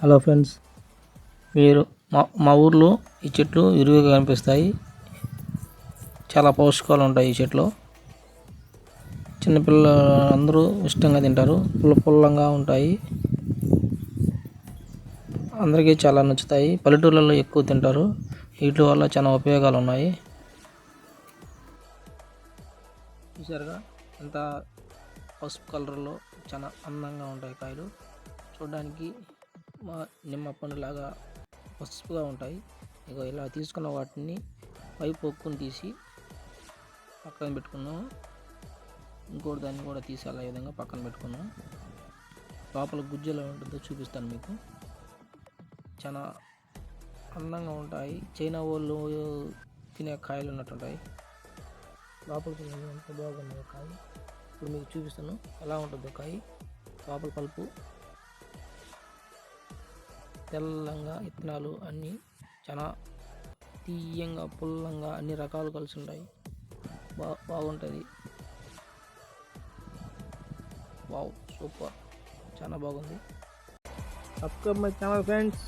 Hello friends మీరు మా మా ఊర్లో ఈ చెట్లు విరివిగా కనిపిస్తాయి. చాలా పౌష్టికాలు ఉంటాయి ఈ చెట్లు. చిన్నపిల్ల అందరూ ఇష్టంగా తింటారు. పుల్ల పుల్లంగా ఉంటాయి. అందరికీ చాలా నచ్చుతాయి. పల్లెటూర్లలో ఎక్కువ తింటారు. వీటి వల్ల చాలా ఉపయోగాలు ఉన్నాయి. చూసారుగా ఎంత పసుపు కలర్లో చాలా అందంగా ఉంటాయి కాయలు. చూడడానికి నిమ్మ పండులాగా పసుపుగా ఉంటాయి. ఇక ఇలా తీసుకున్న వాటిని పై పొక్కుని తీసి పక్కన పెట్టుకున్నాం ఇంకోటి దాన్ని కూడా తీసి అలా విధంగా పక్కన పెట్టుకున్నాం లోపల గుజ్జులో ఉంటుందో చూపిస్తాను మీకు. చాలా అందంగా ఉంటాయి. చైనా వాళ్ళు తినే కాయలు ఉన్నట్టుంటాయి లోపల చూడండి ఎంత బాగుంది కాయ. ఇప్పుడు మీకు చూపిస్తాను. ఎలా ఉంటుందో కాయ. లోపల పలుపు. తెల్లంగా ఇత్తనాలు అన్నీ చాలా తీయంగా పుల్లంగా అన్ని రకాలు కలిసి ఉంటాయి బా బాగుంటుంది. Wow super. చాలా బాగుంది. Subscribe my channel friends